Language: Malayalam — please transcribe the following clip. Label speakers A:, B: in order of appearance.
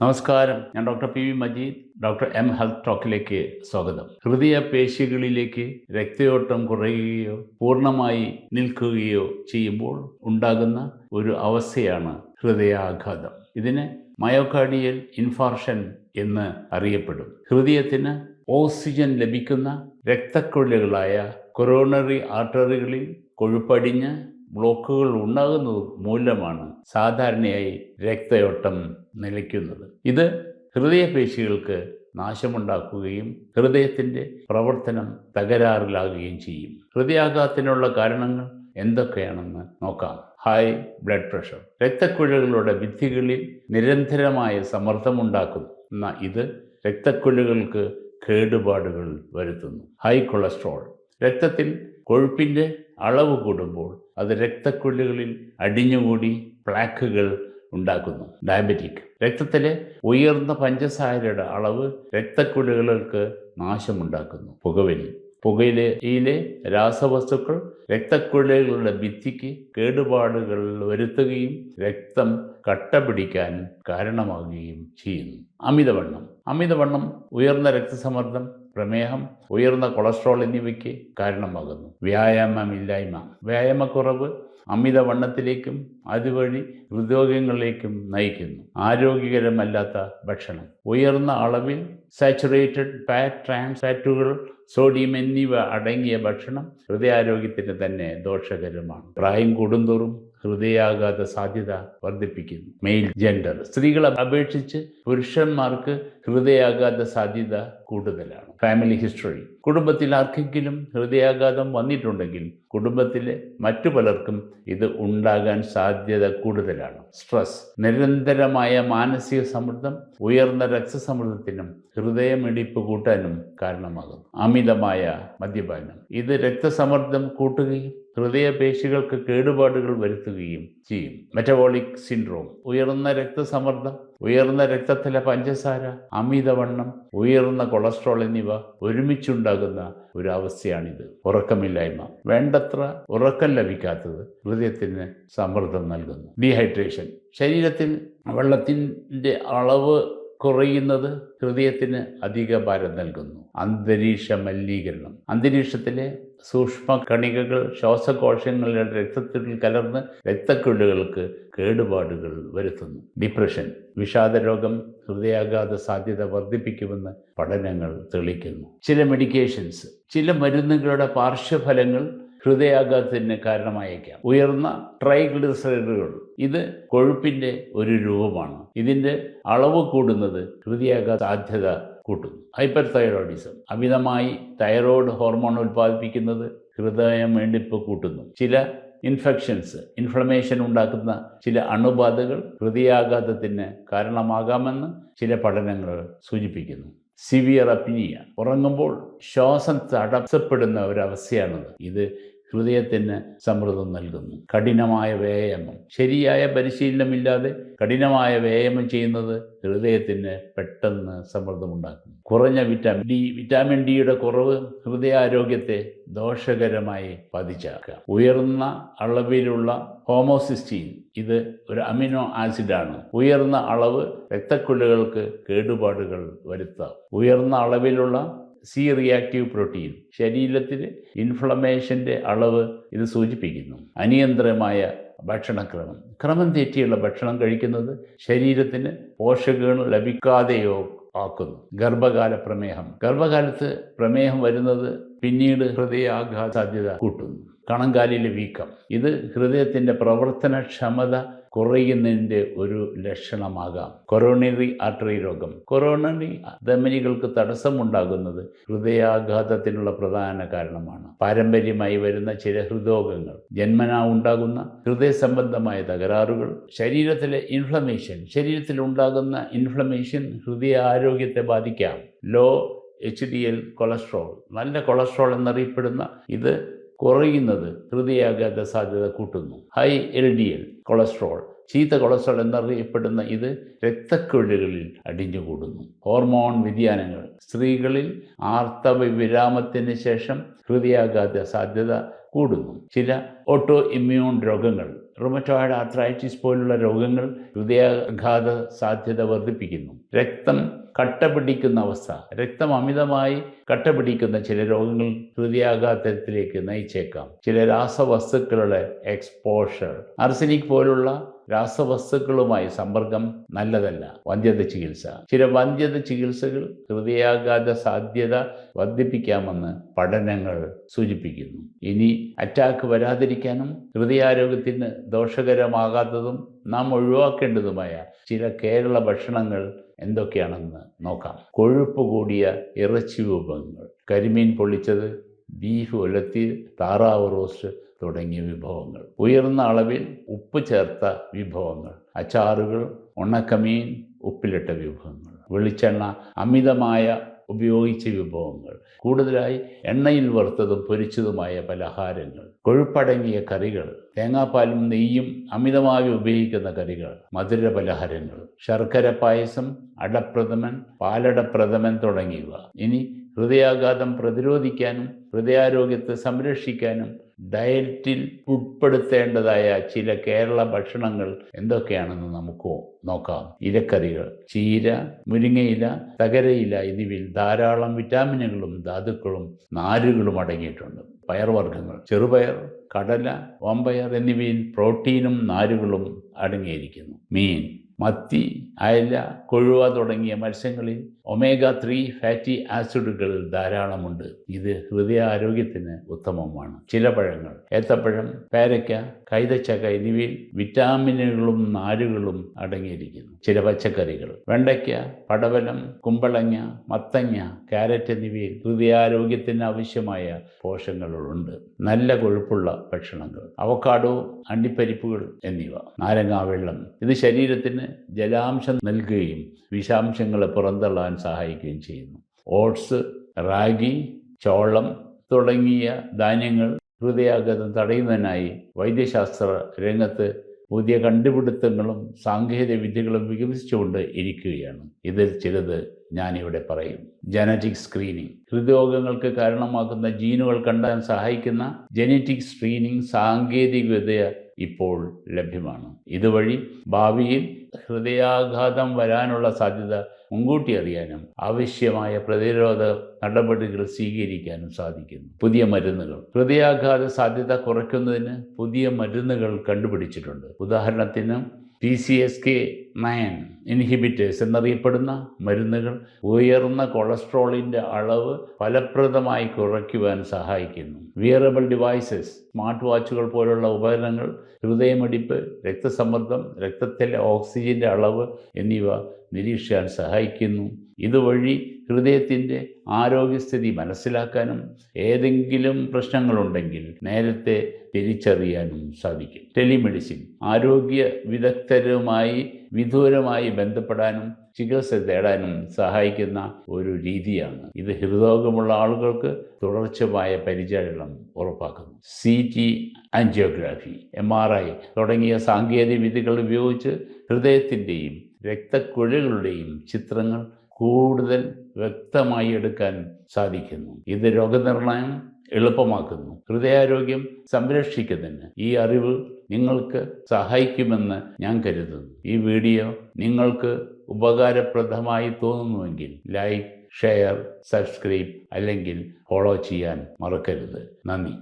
A: നമസ്കാരം. ഞാൻ doctor P V Majeed. Doctor M health ടോക്കിലേക്ക് സ്വാഗതം. ഹൃദയ പേശികളിലേക്ക് രക്തയോട്ടം കുറയുകയോ പൂർണമായി നിൽക്കുകയോ ചെയ്യുമ്പോൾ ഉണ്ടാകുന്ന ഒരു അവസ്ഥയാണ് ഹൃദയാഘാതം. ഇതിന് മയോകാർഡിയൽ ഇൻഫാർഷൻ എന്ന് അറിയപ്പെടും. ഹൃദയത്തിന് ഓക്സിജൻ ലഭിക്കുന്ന രക്തക്കൊഴലുകളായ കൊറോണറി ആർട്ടറികളിൽ കൊഴുപ്പടിഞ്ഞ് ബ്ലോക്കുകൾ ഉണ്ടാകുന്നത് മൂലമാണ് സാധാരണയായി രക്തയോട്ടം നിലയ്ക്കുന്നത്. ഇത് ഹൃദയപേശികൾക്ക് നാശമുണ്ടാക്കുകയും ഹൃദയത്തിന്റെ പ്രവർത്തനം തകരാറിലാകുകയും ചെയ്യും. ഹൃദയാഘാതത്തിനുള്ള കാരണങ്ങൾ എന്തൊക്കെയാണെന്ന് നോക്കാം. ഹൈ ബ്ലഡ് പ്രഷർ രക്തക്കുഴലുകളുടെ ഭിത്തികളിൽ നിരന്തരമായ സമ്മർദ്ദമുണ്ടാക്കുന്ന ഇത് രക്തക്കുഴലുകൾക്ക് കേടുപാടുകൾ വരുത്തുന്നു. ഹൈ കൊളസ്ട്രോൾ രക്തത്തിൽ കൊഴുപ്പിന്റെ അളവ് കൂടുമ്പോൾ അത് രക്തക്കുഴലുകളിൽ അടിഞ്ഞുകൂടി പ്ലാക്കുകൾ ഉണ്ടാക്കുന്നു. ഡയബറ്റിക് രക്തത്തിലെ ഉയർന്ന പഞ്ചസാരയുടെ അളവ് രക്തക്കുഴലുകൾക്ക് നാശമുണ്ടാക്കുന്നു. പുകവലി. പുകയിലയിലെ രാസവസ്തുക്കൾ രക്തക്കുഴലുകളുടെ ഭിത്തിക്ക് കേടുപാടുകൾ വരുത്തുകയും രക്തം കട്ട പിടിക്കാൻ കാരണമാകുകയും ചെയ്യുന്നു. അമിതവണ്ണം. അമിതവണ്ണം ഉയർന്ന രക്തസമ്മർദ്ദം പ്രമേഹം ഉയർന്ന കൊളസ്ട്രോൾ എന്നിവയ്ക്ക് കാരണമാകുന്നു. വ്യായാമമില്ലായ്മ. വ്യായാമക്കുറവ് അമിതവണ്ണത്തിലേക്കും അതുവഴി ഹൃദ്രോഗങ്ങളിലേക്കും നയിക്കുന്നു. ആരോഗ്യകരമല്ലാത്ത ഭക്ഷണം. ഉയർന്ന അളവിൽ സാച്ചുറേറ്റഡ് ഫാറ്റ് ട്രാൻസ് ഫാറ്റുകൾ സോഡിയം എന്നിവ അടങ്ങിയ ഭക്ഷണം ഹൃദയാരോഗ്യത്തിന് തന്നെ ദോഷകരമാണ്. പ്രായം കൂടുന്തോറും ഹൃദയാഘാത സാധ്യത വർദ്ധിപ്പിക്കുന്നു. മെയിൽ ജെൻഡർ സ്ത്രീകളെ അപേക്ഷിച്ച് പുരുഷന്മാർക്ക് ഹൃദയാഘാത സാധ്യത കൂടുതലാണ്. ഫാമിലി ഹിസ്റ്ററി കുടുംബത്തിൽ ആർക്കെങ്കിലും ഹൃദയാഘാതം വന്നിട്ടുണ്ടെങ്കിൽ കുടുംബത്തിലെ മറ്റു പലർക്കും ഇത് ഉണ്ടാകാൻ സാധ്യത കൂടുതലാണ്. സ്ട്രെസ് നിരന്തരമായ മാനസിക സമ്മർദ്ദം ഉയർന്ന രക്തസമ്മർദ്ദത്തിനും ഹൃദയമിടിപ്പ് കൂട്ടാനും കാരണമാകുന്നു. അമിതമായ മദ്യപാനം. ഇത് രക്തസമ്മർദ്ദം കൂട്ടുകയും ഹൃദയപേശികൾക്ക് കേടുപാടുകൾ വരുത്തുകയും ചെയ്യും. മെറ്റബോളിക് സിൻഡ്രോം ഉയർന്ന രക്തസമ്മർദ്ദം ഉയർന്ന രക്തത്തിലെ പഞ്ചസാര അമിതവണ്ണം ഉയർന്ന കൊളസ്ട്രോൾ എന്നിവ ഒരുമിച്ചുണ്ടാകുന്ന ഒരു അവസ്ഥയാണിത് ഉറക്കമില്ലായ്മ. വേണ്ടത്ര ഉറക്കം ലഭിക്കാത്തത് ഹൃദയത്തിന് സമ്മർദ്ദം നൽകുന്നു. ഡീഹൈഡ്രേഷൻ ശരീരത്തിൽ വെള്ളത്തിന്റെ അളവ് കുറയുന്നത് ഹൃദയത്തിന് അധിക ഭാരം നൽകുന്നു. അന്തരീക്ഷ മലിനീകരണം അന്തരീക്ഷത്തിലെ സൂക്ഷ്മ കണികകൾ ശ്വാസകോശങ്ങളുടെ രക്തത്തിൽ കലർന്ന് രക്തക്കുഴലുകൾക്ക് കേടുപാടുകൾ വരുത്തുന്നു. ഡിപ്രഷൻ വിഷാദരോഗം ഹൃദയാഘാത സാധ്യത വർദ്ധിപ്പിക്കുമെന്ന് പഠനങ്ങൾ തെളിയിക്കുന്നു. ചില മെഡിക്കേഷൻസ് ചില മരുന്നുകളുടെ പാർശ്വഫലങ്ങൾ ഹൃദയാഘാതത്തിന് കാരണമായേക്കാം. ഉയർന്ന ട്രൈഗ്ലിസറൈഡുകൾ ഇത് കൊഴുപ്പിന്റെ ഒരു രൂപമാണ്. ഇതിന്റെ അളവ് കൂടുന്നത് ഹൃദയാഘാത സാധ്യത കൂട്ടുന്നു. ഹൈപ്പർ തൈറോയിഡിസം അമിതമായി തൈറോയ്ഡ് ഹോർമോൺ ഉൽപ്പാദിപ്പിക്കുന്നത് ഹൃദയം വേണ്ടിപ്പ് കൂട്ടുന്നു. ചില ഇൻഫെക്ഷൻസ് ഇൻഫ്ലമേഷൻ ഉണ്ടാക്കുന്ന ചില അണുബാധകൾ ഹൃദയാഘാതത്തിന് കാരണമാകാമെന്ന് ചില പഠനങ്ങൾ സൂചിപ്പിക്കുന്നു. സിവിയർ അപ്നിയ ഉറങ്ങുമ്പോൾ ശ്വാസം തടസ്സപ്പെടുന്ന ഒരവസ്ഥയാണത് ഇത് ഹൃദയത്തിന് സമൃദ്ധം നൽകുന്നു. കഠിനമായ വ്യായാമം. ശരിയായ പരിശീലനമില്ലാതെ കഠിനമായ വ്യായാമം ചെയ്യുന്നത് ഹൃദയത്തിന് പെട്ടെന്ന് സമ്മർദ്ദമുണ്ടാക്കും കുറഞ്ഞ വിറ്റാമിൻ ഡി വിറ്റാമിൻ ഡിയുടെ കുറവ് ഹൃദയാരോഗ്യത്തെ ദോഷകരമായി ബാധിച്ചേക്കാം. ഉയർന്ന അളവിലുള്ള ഹോമോസിസ്റ്റീൻ ഇത് ഒരു അമിനോ ആസിഡാണ്. ഉയർന്ന അളവ് രക്തക്കുഴലുകൾക്ക് കേടുപാടുകൾ വരുത്താം. ഉയർന്ന അളവിലുള്ള സി റിയാക്റ്റീവ് പ്രോട്ടീൻ ശരീരത്തിൽ ഇൻഫ്ലമേഷന്റെ അളവ് ഇത് സൂചിപ്പിക്കുന്നു. അനിയന്ത്രമായ ഭക്ഷണക്രമം. ക്രമം തെറ്റിയുള്ള ഭക്ഷണം കഴിക്കുന്നത് ശരീരത്തിന് പോഷകങ്ങൾ ലഭിക്കാതെയോ ആക്കുന്നു. ഗർഭകാല പ്രമേഹം. ഗർഭകാലത്ത് പ്രമേഹം വരുന്നത് പിന്നീട് ഹൃദയാഘാത സാധ്യത കൂട്ടുന്നു. കണങ്കാലിലെ വീക്കം. ഇത് ഹൃദയത്തിന്റെ പ്രവർത്തനക്ഷമത കുറയുന്നതിന്റെ ഒരു ലക്ഷണമാകാം. കൊറോണറി ആർട്ടറി രോഗം. കൊറോണറി ധമനികൾക്ക് തടസ്സമുണ്ടാകുന്നത് ഹൃദയാഘാതത്തിനുള്ള പ്രധാന കാരണമാണ്. പാരമ്പര്യമായി വരുന്ന ചില ഹൃദ്രോഗങ്ങൾ ജന്മനാ ഉണ്ടാകുന്ന ഹൃദയ സംബന്ധമായ തകരാറുകൾ ശരീരത്തിലെ ഇൻഫ്ലമേഷൻ ശരീരത്തിൽ ഉണ്ടാകുന്ന ഇൻഫ്ലമേഷൻ ഹൃദയ ആരോഗ്യത്തെ ബാധിക്കാം. Low H D L cholesterol നല്ല കൊളസ്ട്രോൾ എന്നറിയപ്പെടുന്ന ഇത് കുറയുന്നത് ഹൃദയാഘാത സാധ്യത കൂട്ടുന്നു. High L D L cholesterol ചീത്ത കൊളസ്ട്രോൾ എന്നറിയപ്പെടുന്ന ഇത് രക്തക്കുഴലുകളിൽ അടിഞ്ഞുകൂടുന്നു. ഹോർമോൺ വ്യതിയാനങ്ങൾ സ്ത്രീകളിൽ ആർത്തവ വിരാമത്തിന് ശേഷം ഹൃദയാഘാത സാധ്യത കൂടുന്നു. ചില ഓട്ടോ ഇമ്മ്യൂൺ രോഗങ്ങൾ റുമറ്റോയിഡ് ആർത്രൈറ്റിസ് പോലുള്ള രോഗങ്ങൾ ഹൃദയാഘാത സാധ്യത വർദ്ധിപ്പിക്കുന്നു. രക്തം കട്ട പിടിക്കുന്ന അവസ്ഥ. രക്തം അമിതമായി കട്ട പിടിക്കുന്ന ചില രോഗങ്ങൾ ഹൃദയാഘാതത്തിലേക്ക് നയിച്ചേക്കാം. ചില രാസവസ്തുക്കളുടെ എക്സ്പോഷർ അർസനിക് പോലുള്ള രാസവസ്തുക്കളുമായി സമ്പർക്കം നല്ലതല്ല. വന്ധ്യത ചികിത്സ. ചില വന്ധ്യത ചികിത്സകൾ ഹൃദയാഘാത സാധ്യത വർദ്ധിപ്പിക്കാമെന്ന് പഠനങ്ങൾ സൂചിപ്പിക്കുന്നു. ഇനി അറ്റാക്ക് വരാതിരിക്കാനും ഹൃദയാരോഗ്യത്തിന് ദോഷകരമാകാത്തതും നാം ഒഴിവാക്കേണ്ടതുമായ ചില കേരള ഭക്ഷണങ്ങൾ എന്തൊക്കെയാണെന്ന് നോക്കാം. കൊഴുപ്പ് കൂടിയ ഇറച്ചി വിഭവങ്ങൾ. കരിമീൻ പൊള്ളിച്ചത് ബീഫ് ഉലത്തി താറാവ് റോസ്റ്റ് തുടങ്ങിയ വിഭവങ്ങൾ. ഉയർന്ന അളവിൽ ഉപ്പ് ചേർത്ത വിഭവങ്ങൾ. അച്ചാറുകൾ ഉണക്കമീൻ ഉപ്പിലിട്ട വിഭവങ്ങൾ. വെളിച്ചെണ്ണ അമിതമായ ഉപയോഗിച്ച വിഭവങ്ങൾ. കൂടുതലായി എണ്ണയിൽ വറുത്തതും പൊരിച്ചതുമായ പലഹാരങ്ങൾ. കൊഴുപ്പടങ്ങിയ കറികൾ. തേങ്ങാപ്പാലും നെയ്യും അമിതമായി ഉപയോഗിക്കുന്ന കറികൾ. മധുര പലഹാരങ്ങൾ. ശർക്കര പായസം അടപ്രഥമൻ പാലടപ്രഥമൻ തുടങ്ങിയവ. ഇനി ഹൃദയാഘാതം പ്രതിരോധിക്കാനും ഹൃദയാരോഗ്യത്തെ സംരക്ഷിക്കാനും ഡയറ്റിൽ ഉൾപ്പെടുത്തേണ്ടതായ ചില കേരള ഭക്ഷണങ്ങൾ എന്തൊക്കെയാണെന്ന് നമുക്ക് നോക്കാം. ഇലക്കറികൾ ചീര മുരിങ്ങയില തകരയില എന്നിവയിൽ ധാരാളം വിറ്റാമിനുകളും ധാതുക്കളും നാരുകളും അടങ്ങിയിട്ടുണ്ട്. പയർവർഗങ്ങൾ ചെറുപയർ കടല വമ്പയർ എന്നിവയിൽ പ്രോട്ടീനും നാരുകളും അടങ്ങിയിരിക്കുന്നു. മീൻ മത്തി അയല കൊഴുവ തുടങ്ങിയ മത്സ്യങ്ങളിൽ ഒമേഗ ത്രീ ഫാറ്റി ആസിഡുകൾ ധാരാളമുണ്ട്. ഇത് ഹൃദയാരോഗ്യത്തിന് ഉത്തമമാണ്. ചില പഴങ്ങൾ ഏത്തപ്പഴം പേരയ്ക്ക കൈതച്ചക്ക എന്നിവയിൽ വിറ്റാമിനുകളും നാരുകളും അടങ്ങിയിരിക്കുന്നു. ചില പച്ചക്കറികൾ വെണ്ടയ്ക്ക പടവലം കുമ്പളങ്ങ മത്തങ്ങ ക്യാരറ്റ് എന്നിവയിൽ ഹൃദയാരോഗ്യത്തിന് ആവശ്യമായ പോഷകങ്ങളുണ്ട്. നല്ല കൊഴുപ്പുള്ള ഭക്ഷണങ്ങൾ അവക്കാഡോ അണ്ടിപ്പരിപ്പുകൾ എന്നിവ നാരങ്ങാ വെള്ളം. ഇത് ശരീരത്തിന് ജലാംശം നൽകുകയും വിഷാംശങ്ങളെ പുറന്തള്ളാൻ സഹായിക്കുകയും ചെയ്യുന്നു. ഓട്സ് റാഗി ചോളം തുടങ്ങിയ ധാന്യങ്ങൾ ഹൃദയാഘാതം തടയുന്നതിനായി വൈദ്യശാസ്ത്ര രംഗത്ത് പുതിയ കണ്ടുപിടുത്തങ്ങളും സാങ്കേതിക വിദ്യകളും വികസിച്ചുകൊണ്ട് ഇരിക്കുകയാണ്. ഇതിൽ ചിലത് ഞാനിവിടെ പറയും. Genetic screening. ഹൃദ്രോഗങ്ങൾക്ക് കാരണമാക്കുന്ന ജീനുകൾ കണ്ടാൻ സഹായിക്കുന്ന ജനറ്റിക് സ്ക്രീനിങ് സാങ്കേതികവിദ്യ ഇപ്പോൾ ലഭ്യമാണ്. ഇതുവഴി ഭാവിയിൽ ഹൃദയാഘാതം വരാനുള്ള സാധ്യത മുൻകൂട്ടി അറിയാനും ആവശ്യമായ പ്രതിരോധ നടപടികൾ സ്വീകരിക്കാനും സാധിക്കുന്നു. പുതിയ മരുന്നുകൾ. ഹൃദയാഘാത സാധ്യത കുറയ്ക്കുന്നതിന് പുതിയ മരുന്നുകൾ കണ്ടുപിടിച്ചിട്ടുണ്ട്. ഉദാഹരണത്തിന് P C S K nine inhibitors എന്നറിയപ്പെടുന്ന മരുന്നുകൾ ഉയർന്ന കൊളസ്ട്രോളിന്റെ അളവ് ഫലപ്രദമായി കുറയ്ക്കുവാൻ സഹായിക്കുന്നു. വിയറബിൾ ഡിവൈസസ് സ്മാർട്ട് വാച്ചുകൾ പോലുള്ള ഉപകരണങ്ങൾ ഹൃദയമിടിപ്പ് രക്തസമ്മർദ്ദം രക്തത്തിലെ ഓക്സിജന്റെ അളവ് എന്നിവ നിരീക്ഷിക്കാൻ സഹായിക്കുന്നു. ഇതുവഴി ഹൃദയത്തിന്റെ ആരോഗ്യസ്ഥിതി മനസ്സിലാക്കാനും ഏതെങ്കിലും പ്രശ്നങ്ങളുണ്ടെങ്കിൽ നേരത്തെ തിരിച്ചറിയാനും സാധിക്കും. ടെലിമെഡിസിൻ ആരോഗ്യ വിദഗ്ധരുമായി വിദൂരമായി ബന്ധപ്പെടാനും ചികിത്സ തേടാനും സഹായിക്കുന്ന ഒരു രീതിയാണ്. ഇത് ഹൃദ്രോഗമുള്ള ആളുകൾക്ക് തുടർച്ചയായ പരിചരണം ഉറപ്പാക്കുന്നു. C T angiography M R I തുടങ്ങിയ സാങ്കേതിക വിദ്യകൾ ഉപയോഗിച്ച് ഹൃദയത്തിന്റെയും രക്തക്കുഴലുകളുടെയും ചിത്രങ്ങൾ കൂടുതൽ വ്യക്തമായി എടുക്കാൻ സാധിക്കുന്നു. ഇത് രോഗനിർണയം എളുപ്പമാക്കുന്നു. ഹൃദയാരോഗ്യം സംരക്ഷിക്കുന്നതിന് ഈ അറിവ് നിങ്ങൾക്ക് സഹായിക്കുമെന്ന് ഞാൻ കരുതുന്നു. ഈ വീഡിയോ നിങ്ങൾക്ക് ഉപകാരപ്രദമായി തോന്നുന്നുവെങ്കിൽ ലൈക്ക് ഷെയർ സബ്സ്ക്രൈബ് അല്ലെങ്കിൽ ഫോളോ ചെയ്യാൻ മറക്കരുത്. നന്ദി.